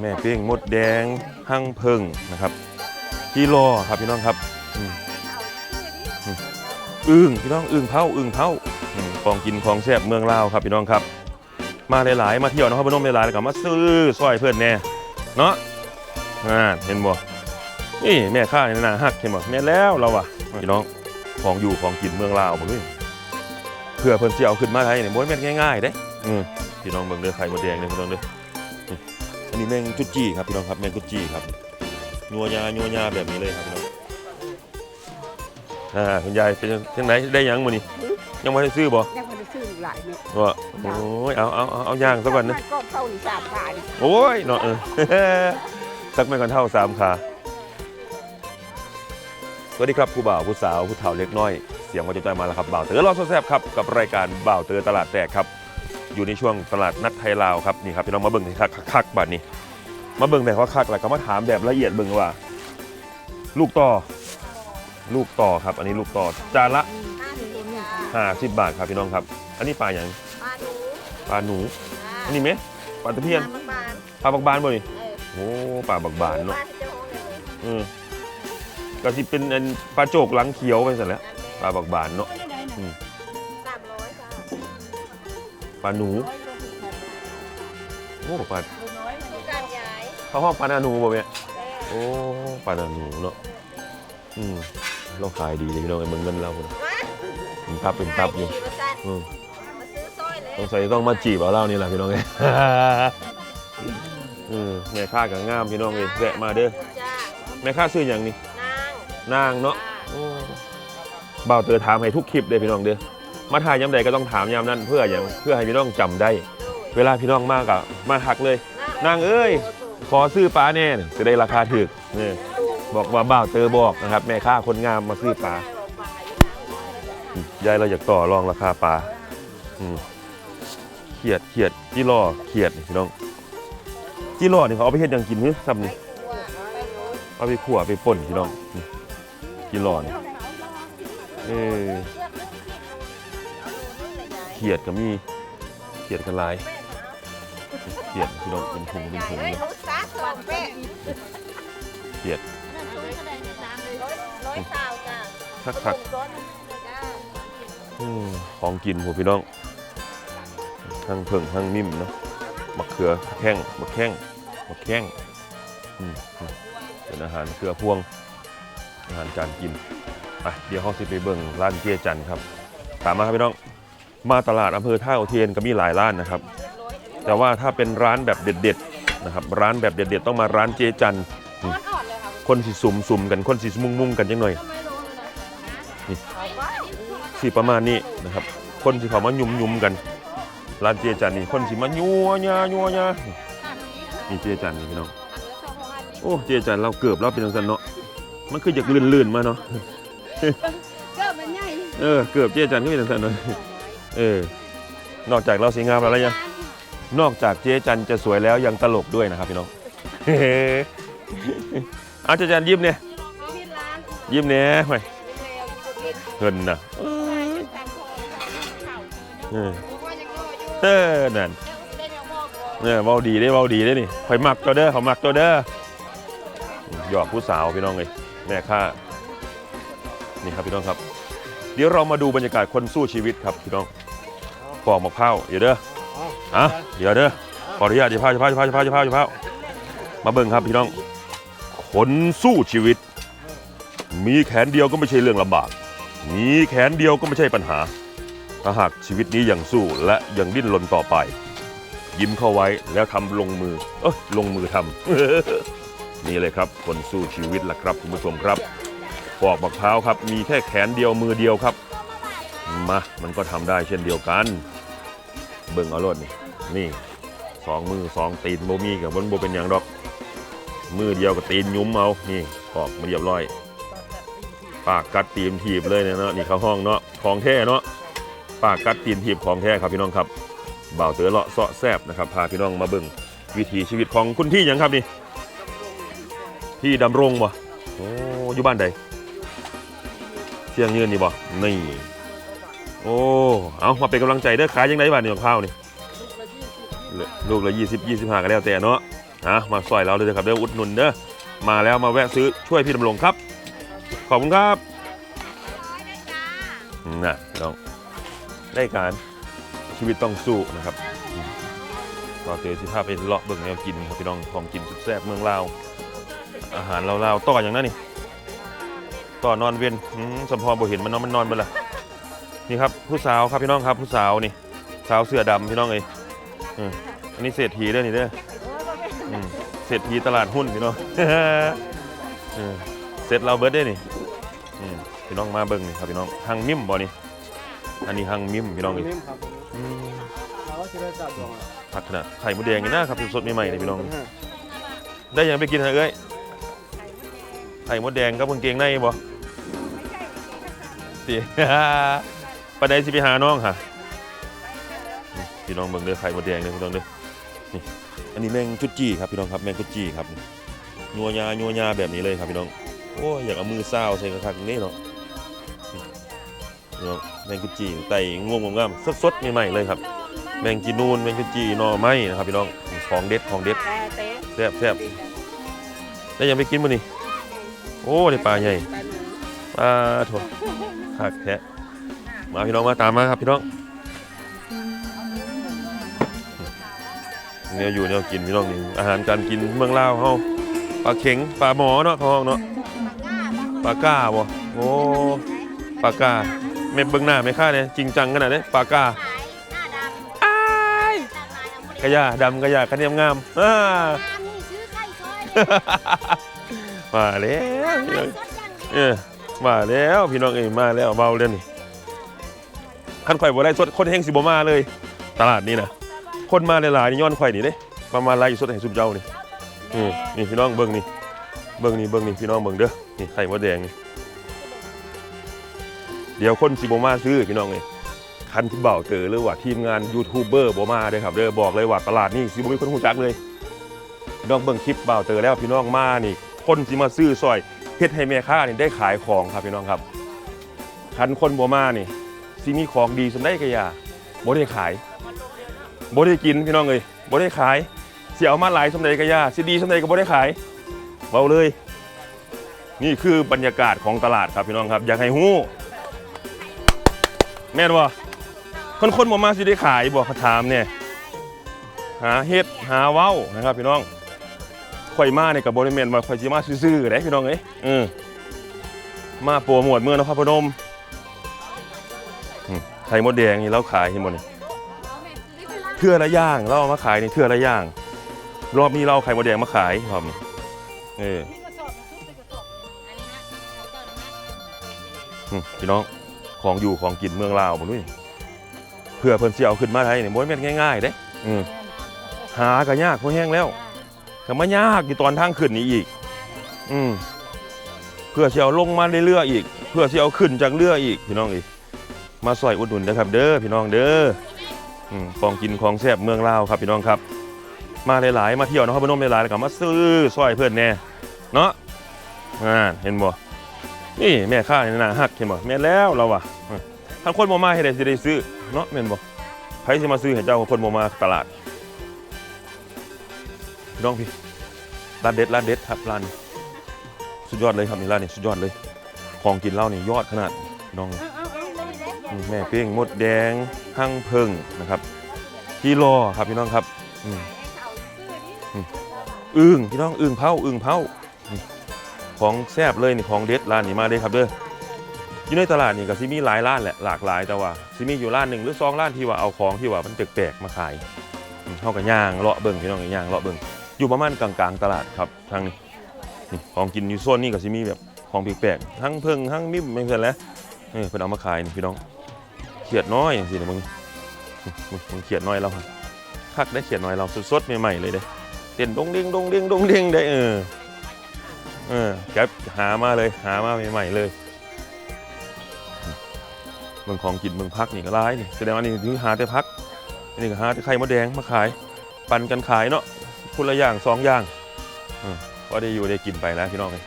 แม่เป้งมดแดงหั่งเพิงนะครับกิโลครับพี่น้องครับอึ่งพี่น้องอึ่งเผาอึ่งเผาของกินของแซ่บเมืองลาวครับพี่น้องครับ มาหลายๆ มาเที่ยวนครพนมหลายๆแล้วก็มาซื้อซอยเพื่อนแน่เนาะอ่าเห็นบ่นี่แม่ข้าในนาฮักเห็นบ่แม่แล้วเราอะพี่น้องของอยู่ของกินเมืองลาวบ่เฮ้ยเพื่อเพิ่นสิเอาขึ้นมาไทยนี่บ่แม่นง่ายๆเด้อืมพี่น้องเบิ่งเด้อไข่มดแดงเด้อพี่น้องเด้อ นนี้แมงกุดจี้ครับพี่น้องครับแมงกุดจี้ครับนัวยานัวยาแบบนี้เลยครับพี่น้องอ่าคุณยายเป็นจังไหนได้หยังมื้อนี้ยังไม่ได้ซื้อบ่ยังไม่ได้ซื้อหลายเม็ดว่าโอ้ยเอาเอาเอาเอาย่างซะก่อนนะก็เข้านี่สามขาดิโอ้ยเนาะเออสักไม่ก่อนเท่าสามขาสวัสดีครับผู้บ่าวผู้สาวผู้เฒ่าเล็กน้อยเสียงว่าจะใจมาแล้วครับบ่าวเต๋อรอดแซ่บครับกับรายการบ่าวเต๋อตลาดแตกครับ อยู่ในช่วงตลาดนัดไทยลาวครับนี่ครับพี่น้องมาเบิ่งให้คักคักๆบัดนี้ มาเบิ่งแบบว่าคักแล้วก็มาถามแบบละเอียดเบิ่งว่า ลูกต่อ ลูกต่อครับ อันนี้ลูกต่อจานละห้าสิบเอ็ดจ้าห้าสิบบาทครับพี่น้องครับ อันนี้ปลาอย่างมาดูปลาหนู อันนี้ไหมปลาตะเพียนบางบานปลาบักบานบ่นี่เออโอ้ปลาบักบานเนาะบ้านที่เจ้าของเลยอืมก็สิเป็นอันปลาโจกหลังเขียวไปเสร็จแล้วปลาบักบานเนาะ ลาหนูโอ้ปลาต้องการย้ายเขาห้องปลาหนาหนูบ่แม่แล้วโอ้ปลาหนาหนูเนาะอืมเราขายดีเลยพี่น้องไอ้เมืองเงินเราเนอะเป็นตับเป็นตับอยู่ขายดีมาสั่นอืมมาซื้อสร้อยเลยสงสัยต้องมาจีบเอาเล่านี่แหละพี่น้องเอ้ยอืมแม่ค้ากับงามพี่น้องเอ้ยแวะมาเด้อจ้าแม่ค้าซื้ออย่างนี้นางนางเนาะจ้าโอ้บ่าวเตอถามให้ทุกคลิปเลยพี่น้องเด้อ มาถ่ายย้ำใดก็ต้องถามย้ำนั้นเพื่ออย่างเพื่อให้พี่น้องจำได้ เวลาพี่น้องมากอะมาทักเลยนางเอ้ยขอซื้อปลาแน่นจะได้ราคาถูกนี่บอกว่าบ่าวเตอบอกนะครับ แม่ค้าคนงามมาซื้อปลายายเราอยากต่อรองราคาปลาเขียดเขียดจีล่อเขียดพี่น้องจีล่อนี่เขาเอาไปเฮ็ดยังกินหรือซ้ำนี่เอาไปขั่วไปป่นพี่น้องจีล่อนี่เออ เขียดก็มีเขียดกันลายเขียดพี่น้องเป็นถุงเป็นถุงเลยเขียดร้อยสาวจ้าคักคักร้อยจ้าๆอืมของกินพวกพี่น้องทั้งเพิ่งทั้งนิ่มเนาะมะเขือแข้งมะแข้งมะแข้งอืมอืมเป็นอาหารเกลือพวง อาหารจานกินไปเดี๋ยวเขาสิไปเบิ่งร้านเจี๊ยจันครับ ตามมาครับพี่น้อง มาตลาดอำเภอท่าอุเทนก็มีหลายร้านนะครับ แต่ว่าถ้าเป็นร้านแบบเด็ดๆนะครับร้านแบบเด็ดๆ ต้องมาร้านเจ๊จันอ่อนเลยค่ะคนสิสุ่มสุ่มๆกันคนสิมุ่งมุ่งๆกันจังหน่อยสิประมาณนี้นะครับ คนสิเขามายุ่มยุ่มๆกัน ร้านเจจันนี่คนสิมายัวยายัวยานี่เจจันนี่พี่น้องโอ้เจจันเราเกือบเราเป็นจังสันเนาะมันคืออยากลื่นๆมาเนาะก็มันใหญ่เออเกือบเจจันก็เป็นจังสันเนาะ เออ นอกจากเราสวยงามแล้วแล้วยัง นอกจากเจ๊จันจะสวยแล้วยังตลกด้วยนะครับพี่น้อง เฮ้อาเจจันยิ้มเนี่ยยิ้มเนี่ยไปแมวที่กดเงินนะเออเออนั่นเนี่ยเว้าดีได้เว้าดีได้นี่ข่อยมักตัวเด้อเขามักตัวเด้อหยอกผู้สาวพี่น้องเลยแม่ข้านี่ครับพี่น้องครับ เดี๋ยวเรามาดูบรรยากาศคนสู้ชีวิตครับพี่น้อง ปอกมะพร้าวเดี๋ยวเด้ออะเดี๋ยวเด้อขออนุญาตจะพาจะพาจะพาจะพาจะพาจะพามาเบิ่งครับพี่น้องคนสู้ชีวิต มีแขนเดียวก็ไม่ใช่เรื่องลำบาก มีแขนเดียวก็ไม่ใช่ปัญหา ถ้าหากชีวิตนี้ยังสู้และยังดิ้นรนต่อไป ยิ้มเข้าไว้แล้วทำลงมือ เอ้ยลงมือทำนี่เลยครับ คนสู้ชีวิตล่ะครับคุณผู้ชมครับปอกมะพร้าวครับ มีแค่แขนเดียวมือเดียวครับ มา มันก็ทำได้เช่นเดียวกัน เบิ่งเอารถนี่นี่สองมือสองตีนโบมีกับบนโบเป็นอย่างดอก มือเดียวกับตีนยุ้มเอานี่ปอกมาเรียบร้อย ปากกัดตีนถีบเลยเนาะนี่เขาห้องเนาะของแท้เนาะปากกัดตีนถีบของแท้ครับพี่น้องครับบ่าวเต๋อเลาะเสาะแซบนะครับพาพี่น้องมาเบิ่งวิถีชีวิตของคุณพี่หยังครับนี่พี่ดำรงบ่โอ้อยู่บ้านใดเที่ยงยืนนี่บ่นี่ โอ้ เอามาเป็นกำลังใจเด้อขายยังไงบ้านนี่มะพร้าวนี่ลูกละยี่สิบยี่สิบห้าก็แล้วแต่เนาะนะมาซอยเราเลยนะครับเด้ออุดหนุนเด้อมาแล้วมาแวะซื้อช่วยพี่ดำรงครับ ขอบคุณครับนะน้องได้การชีวิตต้องสู้นะครับอืมก็เจอสิภาพไปเลาะเบิ่งแนวกินครับพี่น้องของกินสุดแซ่บเมืองลาวอาหารลาวๆต่ออย่างนั้นนี่ต่อนอนเวียนสมพรบ่เห็นมันนอนมันนอนไปละ นี่ครับผู้สาวครับพี่น้องครับผู้สาวนี่สาวเสื้อดำพี่น้องเอ้ยอืมอันนี้เศรษฐีเด้อนี่เด้ออืมเศรษฐีตลาดหุ้นพี่น้อง เออเสร็จเราเบิร์ดได้นี่อืมพี่น้องมาเบิ่งนี่ครับพี่น้องหังมิมบ่นี่อันนี้หังมิมพี่น้องนี่นิ่มครับอืมเราก็จะได้จับดวงผักขนาดไข่มดแดงนี่นะครับสดๆใหม่ๆนี่พี่น้อง ได้ยังไปกินฮะเอ้ยไข่มดแดงกับกางเกงในบ่ตี ปานใดสิไปหาน้องค่ะพี่น้องเบิ่งเด้อไข่มดแดงเด้อพี่น้องเด้อนี่อันนี้แมงจุดจี้ครับพี่น้องครับแมงจุดจี้ครับนัวยานัวยาแบบนี้เลยครับพี่น้องโอ้ยอยากเอามือซ่าใส่กระคักนี่เนาะพี่น้องแมงจุดจี้ไต่งวงงามๆสดๆใหม่ๆเลยครับ แมงจีนูนแมงจุดจี้หน่อไม้นะครับพี่น้องของเด็ดของเด็ดแต่เซ่บแซ่บได้ยังไปกินมื้อนี่โอ้ได้ปลาใหญ่ปลาถั่วคักแท้ มาพี่น้องมาตามมาครับพี่น้องเนี่ยอยู่เนี่ยกินพี่น้องนี่อาหารการกินเมืองลาวเฮาปลาเข็งปลาหมอเนาะเขาห้องเนาะปลาก้าบ่โอ้ปลาก้าแม่เบิ่งหน้าไม่ค่าเนี่ยจริงจังขนาดนี้ปลาก้าขายหน้าดำอ้ายหน้าดำหมดเลยกระยาดำกระยาคะแนนงามอ่าน้ำนี่ซื้อไข่ซอยเลยมาแล้วน้ำไม่สดอย่างเดียวเออมาแล้วพี่น้องเอ้ยมาแล้วเบาเล่นนี่ คันข่อยบ่ได้สดคนแห้งสิบ่มาเลย ตลาดนี้นะคนมาหลายๆนี่ย้อนข่อยนี่เด้ประมาณไรสดให้สุบเจ้านี่อืมนี่พี่น้องเบิ่งนี่เบิ่งนี่เบิ่งนี่พี่น้องเบิ่งเด้อนี่ไข่มดแดงนี่เดี๋ยวคนสิบ่มาซื้อพี่น้องเอ้ยคันที่เบาเจอหรือว่าทีมงานยูทูบเบอร์บ่มาเด้อครับเด้อบอกเลยว่าตลาดนี่สิบ่มีคนรู้จักเลยพี่น้องเบิ่งคลิปเบาเจอแล้วพี่น้องมานี่ คนสิมาซื้อซอยเฮ็ดให้แม่ค้านี่ได้ขายของครับพี่น้องครับคันคนบ่มานี่ สิมีของดีสำได้ก็อย่าบ่ได้ขายบ่ได้กินพี่น้องเอ้ยบ่ได้ขายสิเอามาหลายสำใดก็อย่าสิดีสำใดก็บ่ได้ขายเว้าเลย นี่คือบรรยากาศของตลาดครับพี่น้องครับ อยากให้ฮู้ แม่นบ่คนคนบ่มาสิได้ขายบ่เขาถามเนี่ยหาเฮ็ดหาเว้านะครับพี่น้องข่อยมาเนี่ยกับบริเวณมาข่อยสิมาซื่อๆได้พี่น้องเอ้ยเออมาโปรโมทเมืองนครพนม ไข่มดแดงนี่เราขายเห็นบ่นี่เทื่อละอย่างเราเอามาขายนี่เทื่อละอย่าง รอบนี้เราเอาไข่มดแดงมาขายรอบนี้เออนี่กระสอบมันทุกเป็นกระสอบอันนี้นะเอาเจ้าหน้าอืมพี่น้องของอยู่ของกินเมืองลาวบ่ด้วยเพื่อเพิ่นสิเอาขึ้นมาไทยนี่บ่แม่นง่ายๆเด้อืมหาก็ยากพอแห้งแล้วก็มายากอยู่ตอนทางขึ้นนี้อีก อืมเพื่อสิเอาลงมาในเรืออีก เพื่อสิเอาขึ้นจากเรืออีกพี่น้องอีก มาซอยอุดหนุนนะครับ เด้อพี่น้องเด้ออืมของกินของแซ่บเมืองลาวครับพี่น้องครับ มาหลายๆ มาเที่ยวนครพนมหลายๆแล้วก็มาซื้อซอยเพื่อนแน่เนาะอ่าเห็นบ่นี่แม่ค้านี่น่าฮักเห็นบ่แม่นแล้วเราว่ะอืมถ้าคนบ่มาเฮ็ดได้สิได้ซื้อเนาะแม่นบ่ไผสิมาซื้อให้เจ้าคนบ่มาตลาดพี่น้องพี่ร้านเด็ดร้านเด็ดครับร้านสุดยอดเลยครับนี่ร้านนี้สุดยอดเลย ของกินเหล้านี่ยอดขนาดน้อง แม่เป้งมดแดงหั่งเพิงนะครับที่รอครับพี่น้องครับอืมเอาซื้อนี่อึ่งพี่น้องอึ่งเผาอึ่งเผาของแซบเลยนี่ของเด็ดร้านนี้มาเลยครับเด้ออยู่ในตลาดนี่ก็สิมีหลายร้านแหละหลากหลายแต่ว่าสิมีอยู่ร้านหนึ่งหรือสองร้านที่ว่าเอาของที่ว่ามันแปลกๆมาขายอืมเฮาก็ย่างเลาะเบิ่งพี่น้องก็ย่างเลาะเบิ่งอยู่ประมาณกลางๆตลาดครับทางนี้นี่ของกินอยู่โซนนี้ก็สิมีแบบของแปลกๆทั้งเพิงทั้งมิมไม่เพิ่นแล้วเออเพิ่อนเอามาขายนี่พี่น้อง เขียดน้อยจังซี่นะมึงมึงมึงเขียดน้อยเราคักได้เขียดน้อยเราสดๆใหม่ๆเลยเด้เต้นดงเด้งดงเด้งดงเด้งได้เออเออแกหามาเลยหามาใหม่ๆเลยเมืองของกินเมืองพักนี่ก็ร้ายนี่แสดงว่านี่ถือหาแต่พักนี่ก็หาแต่ไข่มดแดงมาขาย ปั่นกันขายเนาะคนละอย่างสองอย่างก็ได้อยู่ได้กินไปแล้วพี่น้องเลย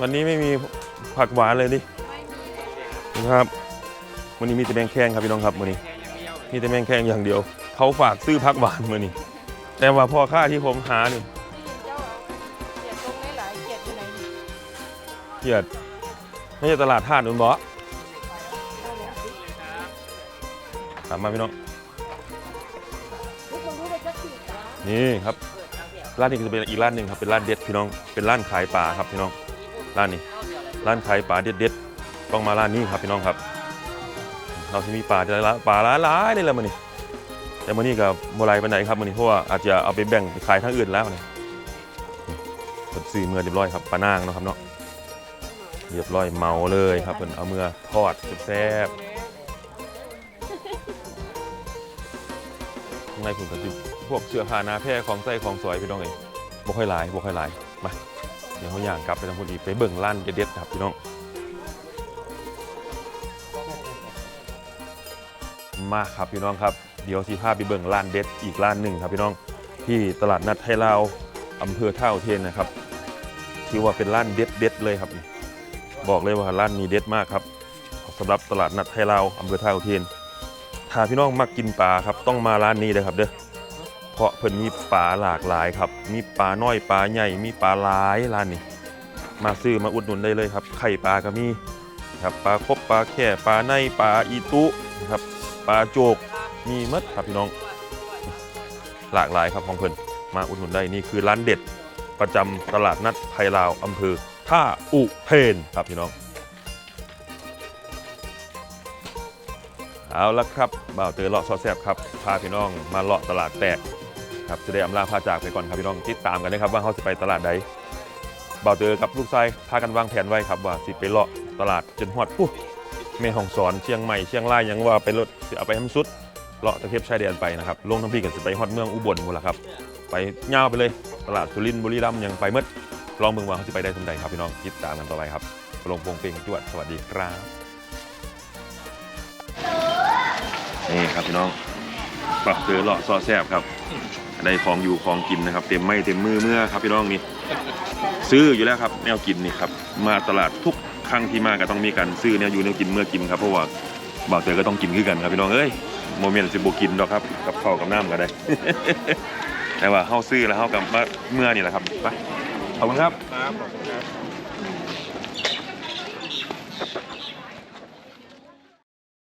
วันนี้ไม่มีผักหวานเลยดินะครับวันนี้มีแต่แมงแข้งครับพี่น้องครับวันนี้ มีแต่แมงแข้งอย่างเดียว เขาฝากซื้อผักหวานมานี่แต่ว่าพอค่าที่ผมหานี่เจ้าเกียดตรงไหนหลายเกียดที่ไหนนี่เกียดไม่ใช่ตลาดท่านุนบอาเนี่ยสิตามมาพี่น้องนี่ครับร้านนี้จะเป็นอีกร้านหนึ่งครับเป็นร้านเด็ดพี่น้องเป็นร้านขายปลาครับพี่น้อง ร้านนี้ ร้านขายปลาเด็ดๆต้องมาร้านนี้ครับพี่น้องครับ เราจะมีปลาจะละปลาหลายๆเลยละมันนี่แต่มันนี่กับโมไรปันไหนครับมันนี่เพราะว่าอาจจะเอาไปแบ่งไปขายทางอื่นแล้วเนี่ยเปิดซื้อเมื่อเรียบร้อยครับปลานางเนาะครับเนาะเรียบร้อยเมาเลยครับเพิ่นเอาเมื่อทอดแซ่บข้างในคุณก็จะพวกเสื้อผ้าหนาแพร่ของใส่ของสวยพี่น้องเองบ่ค่อยหลายบ่ค่อยหลายมา เดี๋ยวเขาย่างกลับไปทางคนอีกไปเบิ่งร้านเด็ดๆครับพี่น้อง มาครับพี่น้องครับ เดี๋ยวสีภาพไปเบิ่งร้านเด็ดอีกร้านหนึ่งครับพี่น้องที่ตลาดนัดไทยลาวอำเภอท่าอุเทนนะครับถือว่าเป็นร้านเด็ดเด็ดเลยครับ บอกเลยว่าร้านนี้เด็ดมากครับสำหรับตลาดนัดไทยลาวอำเภอท่าอุเทนถ้าพี่น้องมักกินปลาครับต้องมาร้านนี้เลยครับเด้อ ราะเพิ่นมีปลาหลากหลายครับ มีปลาน้อยปลาใหญ่ มีปลาหลายร้านนี้มาซื้อมาอุดหนุนได้เลยครับ ไข่ปลาก็มีครับปลาครบปลาแค่ปลาในปลาอีตุนะครับปลาโจกมีหมดครับพี่น้อง หลากหลายครับของเพิ่นมาอุดหนุนได้นี่คือร้านเด็ดประจำตลาดนัดไทยลาวอำเภอท่าอุเทนครับพี่น้องเอาละครับบ่าวเตอเลาะซอแซบครับพาพี่น้องมาเลาะตลาดแตก ครับจะได้อำลาพาจากไปก่อนครับพี่น้องติดตามกันนะครับว่าเขาจะไปตลาดใดบ่าวเตอกับลูกชายพากันวางแผนไว้ครับว่าสิไปเลาะตลาดจนฮอดปุ๊บแม่ฮ่องสอนเชียงใหม่เชียงรายยังว่าไปรถสิเอาไปทำสุดเลาะตะเข็บชายแดนไปนะครับลงทั้งพี่กันสิไปฮอดเมืองอุบลหมดละครับ ไปยาวไปเลยตลาดสุรินทร์บุรีรัมย์ยังไปหมดลองเมืองว่าเขาจะไปได้สมใดครับพี่น้องติดตามกันต่อไปครับลงโปงเปงจวดสวัสดีครับนี่ครับพี่น้องปรับเจอเลาะซอแซบครับ ได้ของอยู่ของกินนะครับ เต็มไม่เต็มมือเมื่อครับพี่น้องนี่ซื้ออยู่แล้วครับแนวกินนี่ครับมาตลาดทุกครั้งที่มาก็ต้องมีการซื้อแนวอยู่แนวกินเมื่อกินครับเพราะว่าบ่าวเตยก็ต้องกินขึ้นกันครับพี่น้องเอ้ยโมเมนต์สิบกินดอกครับกับข้าวกับน้ำก็ได้ แต่ว่าเข้าซื้อแล้วเข้ากับเมื่อนี่แหละครับไปขอบคุณครับครับขอบคุณครับ